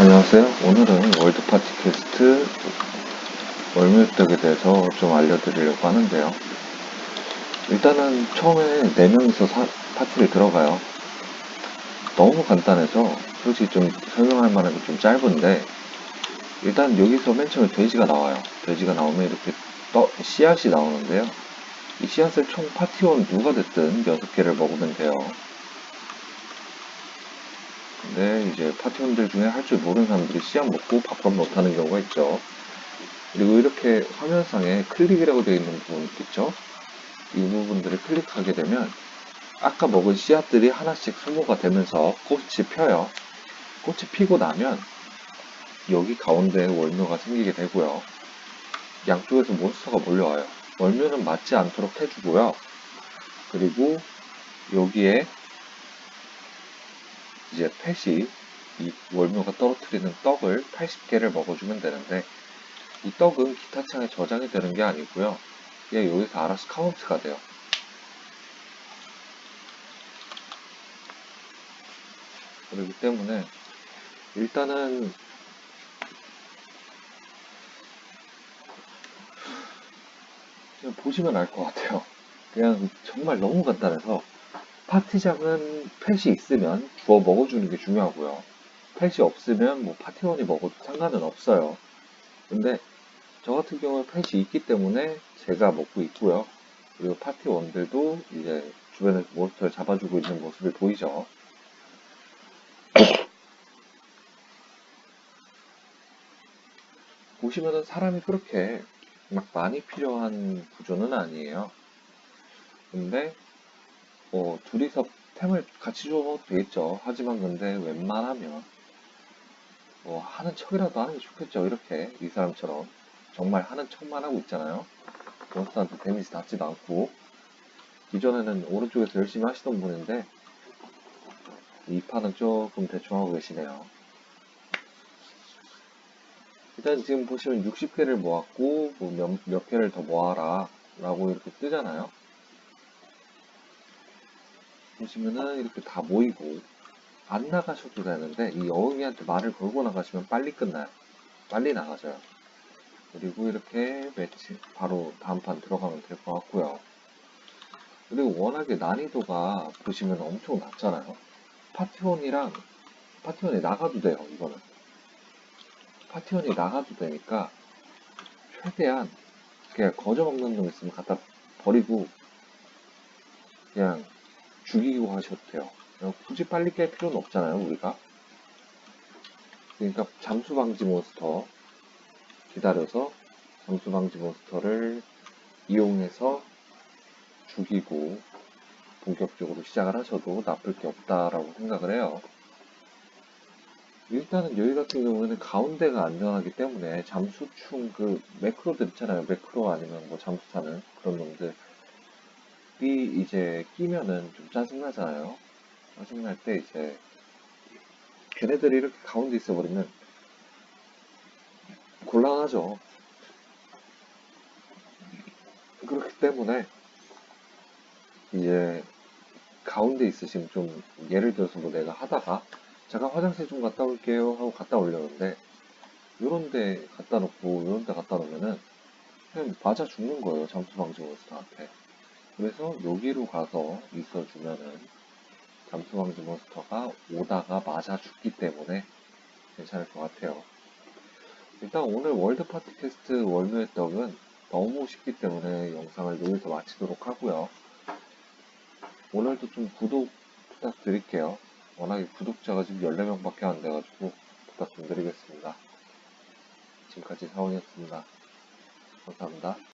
안녕하세요. 오늘은 월드 파티 퀘스트 월묘떡에 대해서 좀 알려드리려고 하는데요. 일단은 처음에 4명이서 사- 파티를 들어가요. 너무 간단해서 솔직히 좀 설명할 만한 게 좀 짧은데 일단 여기서 맨 처음에 돼지가 나와요. 돼지가 나오면 이렇게 떠, 씨앗이 나오는데요. 이 씨앗을 총 파티원 누가 됐든 6개를 먹으면 돼요. 근데 이제 파티원들 중에 할 줄 모르는 사람들이 씨앗 먹고 밥밥 못하는 경우가 있죠. 그리고 이렇게 화면상에 클릭이라고 되어 있는 부분 있겠죠? 이 부분들을 클릭하게 되면 아까 먹은 씨앗들이 하나씩 소모가 되면서 꽃이 펴요. 꽃이 피고 나면 여기 가운데에 월묘가 생기게 되고요. 양쪽에서 몬스터가 몰려와요. 월묘는 맞지 않도록 해주고요. 그리고 여기에 이제 펫이 이 월묘가 떨어뜨리는 떡을 80개를 먹어주면 되는데 이 떡은 기타 창에 저장이 되는 게 아니고요. 얘 여기서 알아서 카운트가 돼요. 그렇기 때문에 일단은 그냥 보시면 알 것 같아요. 그냥 정말 너무 간단해서 파티장은 펫이 있으면 주워 먹어주는 게 중요하고요. 펫이 없으면 뭐 파티원이 먹어도 상관은 없어요. 근데 저 같은 경우는 펫이 있기 때문에 제가 먹고 있고요. 그리고 파티원들도 이제 주변에서 몬스터를 잡아주고 있는 모습이 보이죠. 보시면은 사람이 그렇게 막 많이 필요한 구조는 아니에요. 근데 뭐 둘이서 템을 같이 줘도 되겠죠. 하지만 근데 웬만하면 뭐 하는 척이라도 하는 게 좋겠죠. 이렇게 이 사람처럼 정말 하는 척만 하고 있잖아요. 몬스터한테 데미지 닿지도 않고 기존에는 오른쪽에서 열심히 하시던 분인데 이 판은 조금 대충 하고 계시네요. 일단 지금 보시면 60개를 모았고 뭐 몇, 몇 개를 더 모아라 라고 이렇게 뜨잖아요. 보시면은 이렇게 다 모이고 안 나가셔도 되는데 이 어흥이한테 말을 걸고 나가시면 빨리 끝나요. 빨리 나가져요. 그리고 이렇게 매치 바로 다음 판 들어가면 될 것 같고요. 그리고 워낙에 난이도가 보시면 엄청 낮잖아요. 파티원이랑 파티원이 나가도 돼요. 이거는 파티원이 나가도 되니까 최대한 그냥 거저 먹는 놈 있으면 갖다 버리고 그냥 죽이고 하셔도 돼요. 굳이 빨리 깰 필요는 없잖아요, 우리가. 그러니까 잠수 방지 몬스터 기다려서 잠수 방지 몬스터를 이용해서 죽이고 본격적으로 시작을 하셔도 나쁠 게 없다라고 생각을 해요. 일단은 여기 같은 경우에는 가운데가 안전하기 때문에 잠수충 그 매크로들 있잖아요. 매크로 아니면 뭐 잠수타는 그런 놈들 이 이제 끼면은 좀 짜증나잖아요. 짜증날 때 이제 걔네들이 이렇게 가운데 있어버리면 곤란하죠. 그렇기 때문에 이제 가운데 있으시면 좀 예를 들어서 뭐 내가 하다가 잠깐 화장실 좀 갔다 올게요 하고 갔다 오려는데 요런 데 갖다 놓고 요런 데 갖다 놓으면은 그냥 맞아 죽는 거예요 잠수 방지 몬스터한테 그래서 여기로 가서 있어주면은 잠수 방지 몬스터가 오다가 맞아 죽기 때문에 괜찮을 것 같아요 일단 오늘 월드 파티 퀘스트 월묘의 떡은 너무 쉽기 때문에 영상을 여기서 마치도록 하고요 오늘도 좀 구독 부탁드릴게요 워낙에 구독자가 지금 14명밖에 안 돼가지고 부탁 좀 드리겠습니다. 지금까지 사원이었습니다. 감사합니다.